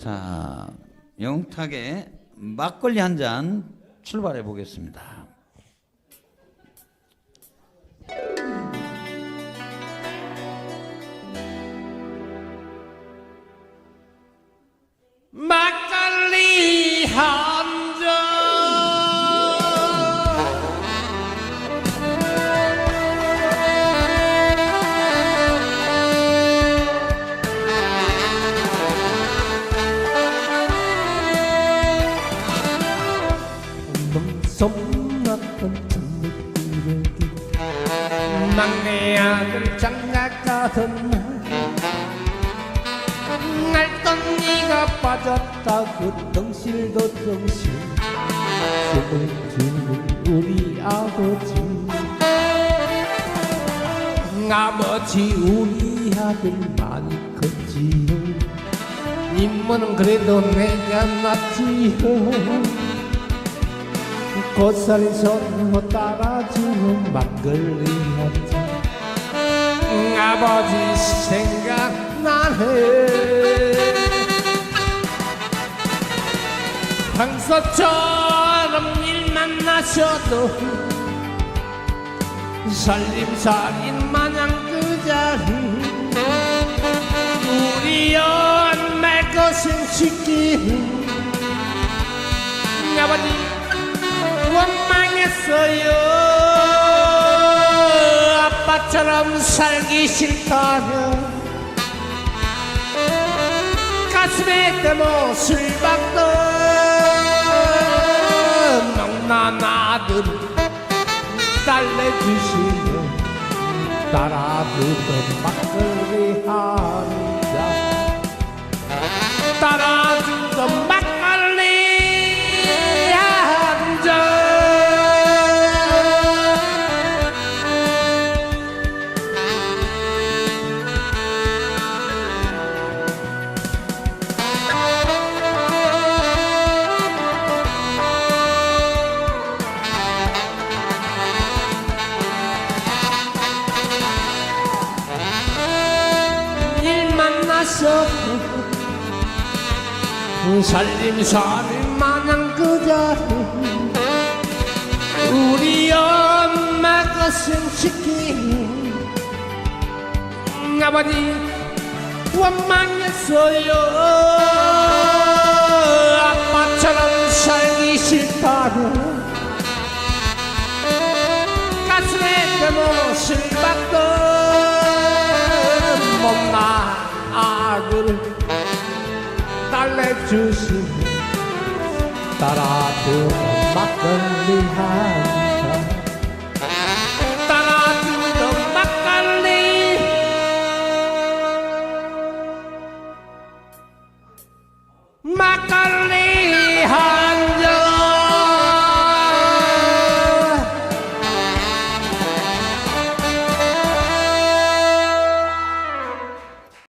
자, 영탁의 막걸리 한 잔 출발해 보겠습니다. 막걸리 한 넘섬났던 천리꾸러기 막내 아들 장가가던 날. 날덩이가 빠졌다고 덩실도 덩실. 숨을 주는 우리 아버지. 아버지 우리 아들 많이 컸지요. 임무는 그래도 내가 낫지요 고사리 손으로 따라주는 막걸리 한잔 아버지 생각나네. 평소처럼 일만 나셔도 살림살인 마냥 그 자리 우리 연말 것은 쉽게 아버지 원망했어요. 아빠처럼 살기 싫다면 가슴에 대모 술박던 아들 달래주시면 따라주던 막걸리 만나셨고 살림살이 마냥 그 자리 우리 엄마가 생시키 아버지 원망했어요. 아빠처럼 살기 싫다고 가슴에 대못을 to see me, but I do not behind her. Macaroni!